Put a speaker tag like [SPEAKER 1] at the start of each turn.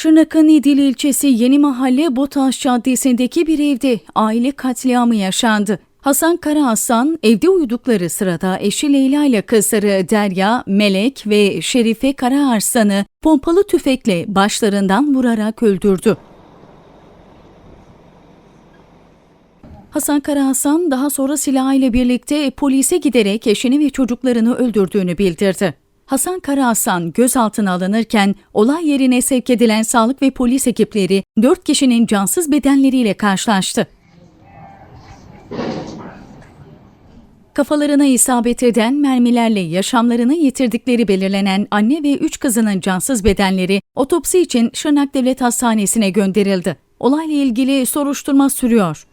[SPEAKER 1] Şırnak'ın İdil ilçesi Yeni Mahalle Botaş Caddesi'ndeki bir evde aile katliamı yaşandı. Hasan Karahasan evde uyudukları sırada eşi Leyla ile kızları Derya, Melek ve Şerife Karahasan'ı pompalı tüfekle başlarından vurarak öldürdü. Hasan Karahasan daha sonra silahıyla birlikte polise giderek eşini ve çocuklarını öldürdüğünü bildirdi. Hasan Karahasan gözaltına alınırken olay yerine sevk edilen sağlık ve polis ekipleri 4 kişinin cansız bedenleriyle karşılaştı. Kafalarına isabet eden mermilerle yaşamlarını yitirdikleri belirlenen anne ve 3 kızının cansız bedenleri otopsi için Şırnak Devlet Hastanesi'ne gönderildi. Olayla ilgili soruşturma sürüyor.